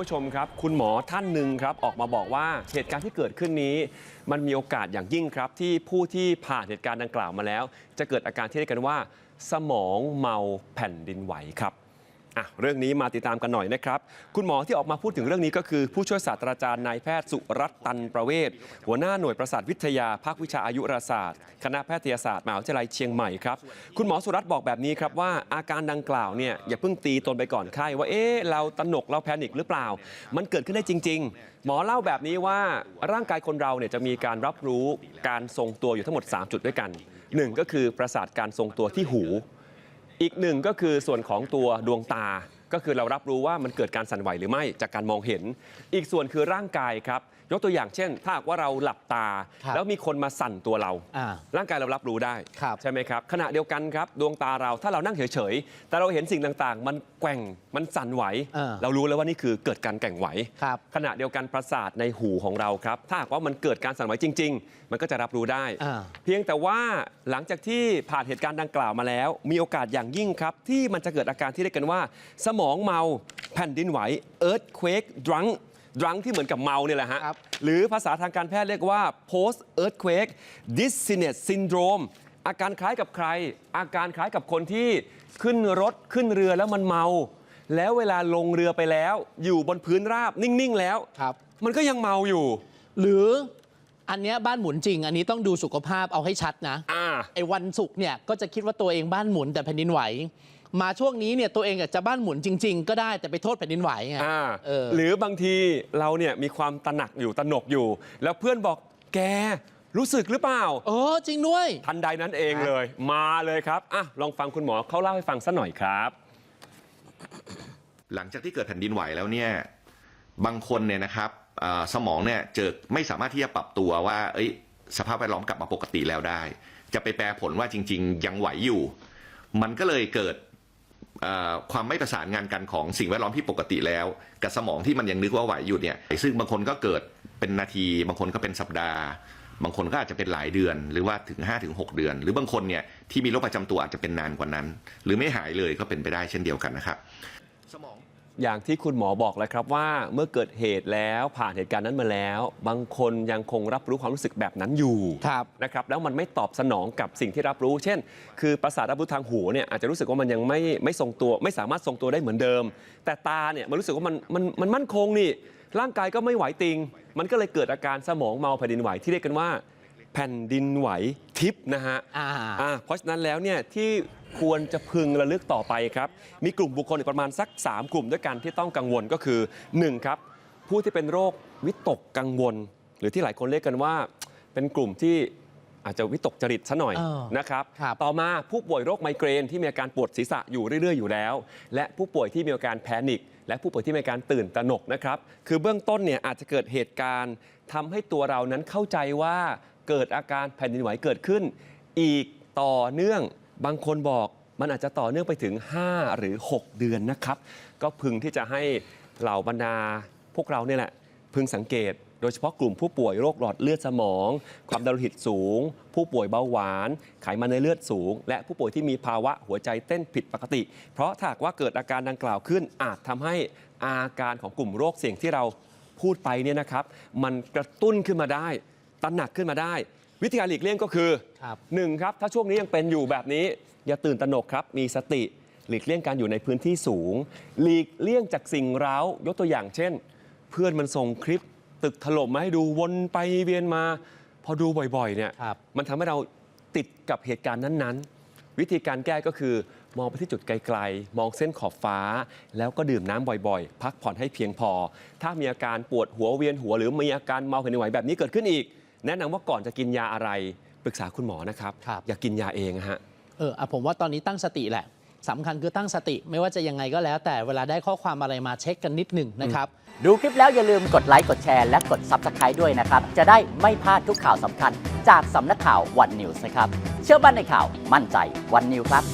ผู้ชมครับ คุณหมอท่านหนึ่งครับออกมาบอกว่าเหตุการณ์ที่เกิดขึ้นนี้ มันมีโอกาสอย่างยิ่งครับ ที่ผู้ที่ผ่านเหตุการณ์ดังกล่าวมาแล้ว จะเกิดอาการที่เรียกกันว่า สมองเมาแผ่นดินไหวครับ อะเรื่องนี้มาติดตามกันหน่อยนะครับ คุณหมอที่ออกมาพูดถึงเรื่องนี้ก็คือ ผู้ช่วยศาสตราจารย์นายแพทย์สุรัตน์ตันประเวศหัวหน้าหน่วยประสาทวิทยาภาควิชาอายุรศาสตร์ คณะแพทยศาสตร์มหาวิทยาลัยเชียงใหม่ครับ คุณหมอสุรัตน์บอกแบบนี้ครับว่าอาการดังกล่าวเนี่ยอย่าเพิ่งตีตนไปก่อนไข้ว่าเอ๊ะเราตนกเราแพนิคหรือเปล่า มันเกิดขึ้นได้จริง ๆ หมอเล่าแบบนี้ว่าร่างกายคนเราเนี่ยจะมีการรับรู้การทรงตัวอยู่ทั้งหมด 3 จุดด้วยกันหนึ่งก็คือประสาทการทรงตัวที่หู อีกหนึ่งก็คือส่วนของตัวดวงตา ก็คือเรารับรู้ว่ามันเกิดการสั่นไหวหรือไม่จากการมองเห็น อีกส่วนคือร่างกายครับ ยกตัวอย่างเช่น ถ้าหากว่าเราหลับตา ครับแล้วมีคนมาสั่นตัวเรา อ่าร่างกายเรารับรู้ได้ ครับ ใช่ไหมครับ ขณะเดียวกันครับ ดวงตาเราถ้าเรานั่งเฉยๆ แต่เราเห็นสิ่งต่างๆ มันแกว่งมันสั่นไหว เออ เรารู้แล้วว่านี่คือเกิดการแกว่งไหว ครับ ขณะเดียวกันประสาทในหูของเราครับ ถ้าหากว่ามันเกิดการสั่นไหวจริง ๆ มันก็จะรับรู้ได้ อ่า เพียงแต่ว่าหลังจากที่ผ่านเหตุการณ์ดังกล่าวมาแล้ว มีโอกาสอย่างยิ่งครับ ที่มันจะเกิดอาการที่เรียกกันว่า สมองเมาแผ่นดินไหว earthquake drunk drunk ที่เหมือนกับเมาเนี่ยแหละฮะครับหรือภาษาทางการแพทย์เรียกว่า post earthquake dizziness syndrome อาการคล้ายกับใคร อาการคล้ายกับคนที่ขึ้นรถขึ้นเรือแล้วมันเมา แล้วเวลาลงเรือไปแล้ว อยู่บนพื้นราบนิ่ง ๆ แล้วครับมันก็ยังเมาอยู่ หรืออันเนี้ยบ้านหมุนจริง อันนี้ต้องดูสุขภาพเอาให้ชัดนะอ่าไอ้วันศุกร์เนี่ยก็จะคิดว่าตัวเองบ้านหมุนแต่แผ่นดินไหว มาช่วงนี้เนี่ยตัวเองอาจจะบ้านหมุนจริง ๆ ก็ได้แต่ไปโทษแผ่นดินไหวไงอ่าเออ หรือบางทีเราเนี่ยมีความตระหนักอยู่ตระหนกอยู่ แล้วเพื่อนบอกแกรู้สึกหรือเปล่า เออ จริงด้วย ทันใดนั้นเองเลย มาเลยครับอะลองฟังคุณหมอเขาเล่าให้ฟังสักหน่อยครับ หลังจากที่เกิดแผ่นดินไหวแล้วเนี่ยบางคนเนี่ยนะครับอ่าสมองเนี่ยเจอไม่สามารถที่จะปรับตัวว่า เอ้ย สภาพแวดล้อมกลับมาปกติแล้วได้ จะไปแปลผลว่าจริง ๆ ยังไหวอยู่ มันก็เลยเกิดอ่า ความไม่ประสานงานกันของสิ่งแวดล้อมที่ปกติแล้ว กับสมองที่มันยังนึกว่าไหวอยู่เนี่ยซึ่งบางคนก็เกิดเป็นนาที บางคนก็เป็นสัปดาห์ บางคนก็อาจจะเป็นหลายเดือน หรือว่าถึง5ถึง6เดือน หรือบางคนเนี่ยที่มีโรคประจำตัวอาจจะเป็นนานกว่านั้น หรือไม่หายเลยก็เป็นไปได้เช่นเดียวกันนะครับ สมอง อย่างที่คุณหมอบอกเลยครับว่าเมื่อเกิดเหตุแล้วผ่านเหตุการณ์นั้นมาแล้ว บางคนยังคงรับรู้ความรู้สึกแบบนั้นอยู่ครับนะครับแล้วมันไม่ตอบสนองกับสิ่งที่รับรู้ เช่น คือประสาทรับรู้ทางหูเนี่ยอาจจะรู้สึกว่ามันยังไม่ไม่ทรงตัว ไม่สามารถทรงตัวได้เหมือนเดิม แต่ตาเนี่ยมันรู้สึกว่ามันมันมันมั่นคงนี่ร่างกายก็ไม่ไหวติง มันก็เลยเกิดอาการสมองเมาแผ่นดินไหวที่เรียกกันว่า แผ่นดินไหวทิพย์นะฮะอ่าอ่าเพราะฉะนั้นแล้วเนี่ยที่ควรจะพึงระลึกต่อไปครับ มีกลุ่มบุคคลอีกประมาณสัก 3 กลุ่มด้วยกันที่ต้องกังวลก็คือ 1 ครับ ผู้ที่เป็นโรควิตกกังวล หรือที่หลายคนเรียกกันว่า เป็นกลุ่มที่อาจจะวิตกจริตซะหน่อยเออนะครับครับต่อมาผู้ป่วยโรคไมเกรนที่มีอาการปวดศีรษะอยู่เรื่อย ๆ อยู่แล้ว และผู้ป่วยที่มีอาการแพนิคและผู้ป่วยที่มีอาการตื่นตระหนกนะครับ คือเบื้องต้นเนี่ยอาจจะเกิดเหตุการณ์ทำให้ตัวเรานั้นเข้าใจว่า เกิดอาการแผ่นดินไหวเกิดขึ้น อีกต่อเนื่องบางคนบอกมันอาจจะต่อเนื่องไปถึง 5 หรือ 6 เดือนนะครับ ก็พึงที่จะให้เหล่าบรรดาพวกเราเนี่ยแหละ พึงสังเกตโดยเฉพาะกลุ่มผู้ป่วยโรคหลอดเลือดสมอง ความดันโลหิตสูง ผู้ป่วยเบาหวาน ไขมันในเลือดสูง และผู้ป่วยที่มีภาวะหัวใจเต้นผิดปกติ เพราะถ้าหากว่าเกิดอาการดังกล่าวขึ้น อาจทำให้อาการของกลุ่มโรคเสี่ยงที่เราพูดไปเนี่ยนะครับ มันกระตุ้นขึ้นมาได้ ตระหนักขึ้นมาได้ วิธีการหลีกเลี่ยงก็คือครับ หนึ่งครับ ถ้าช่วงนี้ยังเป็นอยู่แบบนี้ อย่าตื่นตระหนกครับ มีสติหลีกเลี่ยงการอยู่ในพื้นที่สูง หลีกเลี่ยงจากสิ่งเร้า ยกตัวอย่างเช่น เพื่อนมันส่งคลิปตึกถล่มมาให้ดูวนไปเวียนมา พอดูบ่อยๆเนี่ยครับ มันทำให้เราติดกับเหตุการณ์นั้นๆ วิธีการแก้ก็คือ มองไปที่จุดไกลๆ มองเส้นขอบฟ้า แล้วก็ดื่มน้ำบ่อยๆ พักผ่อนให้เพียงพอ ถ้ามีอาการปวดหัวเวียนหัวหรือมีอาการเมาแผ่นดินไหวแบบนี้เกิดขึ้นอีก แนะนำว่าก่อนจะกินยาอะไรปรึกษาคุณหมอนะครับครับ อย่ากินยาเองนะฮะ เอออะผมว่าตอนนี้ตั้งสติแหละสำคัญคือตั้งสติไม่ว่าจะยังไงก็แล้ว แต่เวลาได้ข้อความอะไรมาเช็คกันนิดหนึ่งนะครับ ดูคลิปแล้วอย่าลืมกดไลค์ กดแชร์ และกด Subscribe ด้วยนะครับ จะได้ไม่พลาดทุกข่าวสำคัญ จากสำนักข่าววันนิวส์นะครับ เชื่อมั่นในข่าวมั่นใจวันนิวครับ